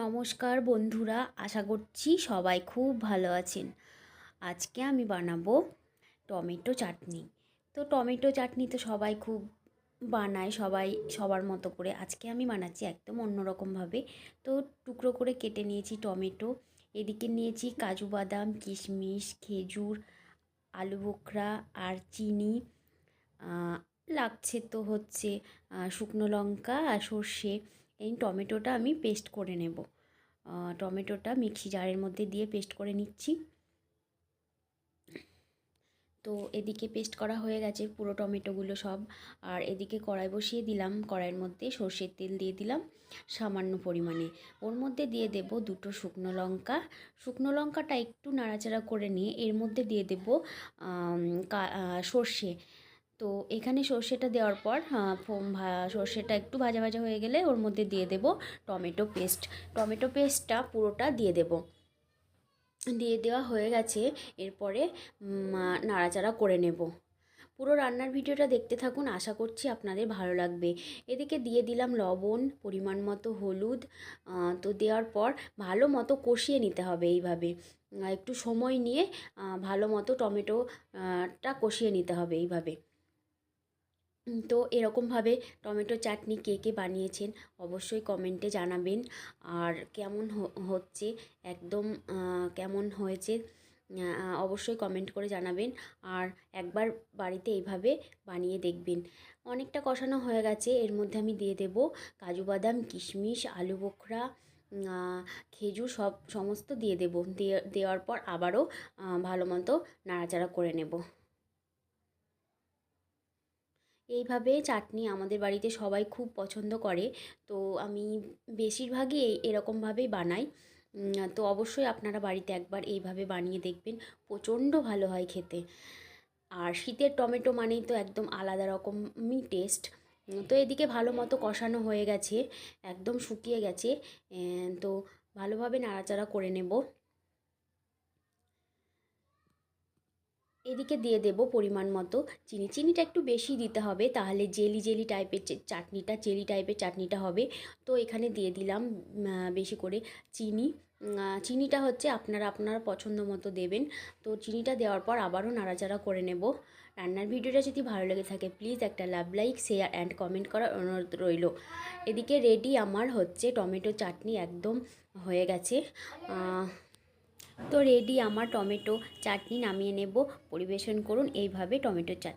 নমস্কার বন্ধুরা, আশা করছি সবাই খুব ভালো আছেন। আজকে আমি বানাবো টমেটো চাটনি। তো টমেটো চাটনি তো সবাই খুব বানায়, সবাই সবার মতো করে। আজকে আমি বানাচ্ছি একদম অন্যরকমভাবে। তো টুকরো করে কেটে নিয়েছি টমেটো। এদিকে নিয়েছি কাজু বাদাম, কিশমিশ, খেজুর, আলু বোখরা আর চিনি। লাগছে তো হচ্ছে শুকনো লঙ্কা আর সর্ষে। এই টমেটোটা আমি পেস্ট করে নেব। টমেটোটা মিক্সি জারের মধ্যে দিয়ে পেস্ট করে নিচ্ছি। তো এদিকে পেস্ট করা হয়ে গেছে পুরো টমেটোগুলো সব। আর এদিকে কড়াই বসিয়ে দিলাম, কড়াইয়ের মধ্যে সর্ষের তেল দিয়ে দিলাম সামান্য পরিমাণে। ওর মধ্যে দিয়ে দেব দুটো শুকনো লঙ্কা। শুকনো লঙ্কাটা একটু নাড়াচাড়া করে নিয়ে এর মধ্যে দিয়ে দেব সর্ষে। তো এখানে সর্ষেটা দেওয়ার পর সর্ষেটা একটু ভাজা ভাজা হয়ে গেলে ওর মধ্যে দিয়ে দেব টমেটো পেস্ট। টমেটো পেস্টটা পুরোটা দিয়ে দেব। দিয়ে দেওয়া হয়ে গেছে, এরপরে নাড়াচাড়া করে নেব। পুরো রান্নার ভিডিওটা দেখতে থাকুন, আশা করছি আপনাদের ভালো লাগবে। এদিকে দিয়ে দিলাম লবণ, পরিমাণ মতো হলুদ তো দেওয়ার পর ভালো মতো কষিয়ে নিতে হবে এইভাবে। একটু সময় নিয়ে ভালো মতো টমেটোটা কষিয়ে নিতে হবে এইভাবে। তো এরকমভাবে টমেটো চাটনি কে কে বানিয়েছেন অবশ্যই কমেন্টে জানাবেন। আর কেমন হচ্ছে, একদম কেমন হয়েছে অবশ্যই কমেন্ট করে জানাবেন। আর একবার বাড়িতে এইভাবে বানিয়ে দেখবেন। অনেকটা কষানো হয়ে গেছে, এর মধ্যে আমি দিয়ে দেব কাজু বাদাম, কিশমিশ, আলু বোখরা খেজুর সব, সমস্ত দিয়ে দেব। দেওয়ার পর আবারও ভালো মতো নাড়াচাড়া করে নেব। এইভাবে চাটনি আমাদের বাড়িতে সবাই খুব পছন্দ করে। তো আমি বেশিরভাগই এরকমভাবেই বানাই। তো অবশ্যই আপনারা বাড়িতে একবার এইভাবে বানিয়ে দেখবেন, প্রচণ্ড ভালো হয় খেতে। আর শীতের টমেটো মানেই তো একদম আলাদা রকমই টেস্ট তো এদিকে ভালো মতো কষানো হয়ে গেছে, একদম শুকিয়ে গেছে। তো ভালোভাবে নাড়াচাড়া করে নেব। এদিকে দিয়ে দেব পরিমাণ মতো। চিনি, চিনিটা একটু বেশি দিতে হবে, তাহলে জেলি জেলি টাইপের চাটনিটা, জেলি টাইপের চাটনিটা হবে। তো এখানে দিয়ে দিলাম বেশি করে চিনি। চিনিটা হচ্ছে আপনারা আপনার পছন্দ মতো দেবেন। তো চিনিটা দেওয়ার পর আবারও নাড়াচাড়া করে নেব। রান্নার ভিডিওটা যদি ভালো লেগে থাকে প্লিজ একটা love like share and comment করার অনুরোধ রইল। এদিকে রেডি আমার হচ্ছে টমেটো চাটনি একদম হয়ে গেছে। তো রেডি আমার টমেটো চাটনি নামিয়ে নেব। পরিবেশন করুন এইভাবে টমেটো চাটনি